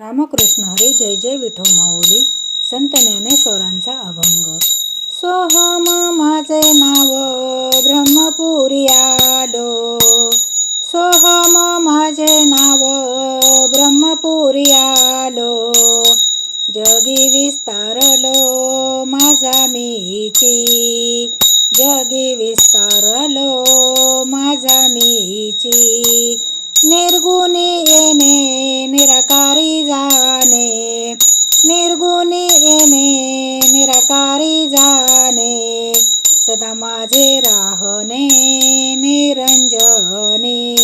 रामकृष्ण हरी जय जय विठो माऊली संत ज्ञानेश्वरांचा अभंग. सोहम माझे नाव ब्रह्मपुरी आलो सोहम माझे नाव ब्रह्मपुरी आलो जगी विस्तारलो माझा मीची. जगी विस्तारलो माझा मीची. निर्गुणी सदा माझे राहणे निरंजने.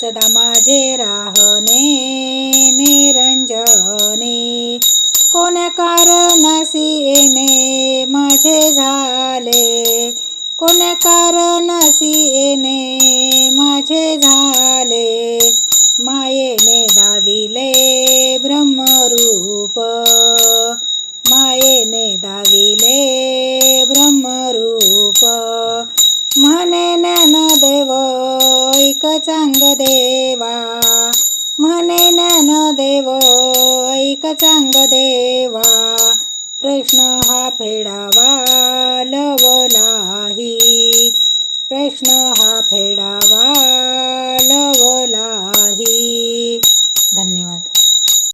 सदा माझे राहणे निरंजने. कोण्या कारणासी येणे माझे झाले? कोण्या कारणासी येणे माझे झाले? मायेने दाविले ब्रह्मरूप. मायेने दाविले चांग देवा म्हणे ज्ञानदेव ऐक चांग देवा प्रश्न हा फेडावा लवलाही प्रश्न हा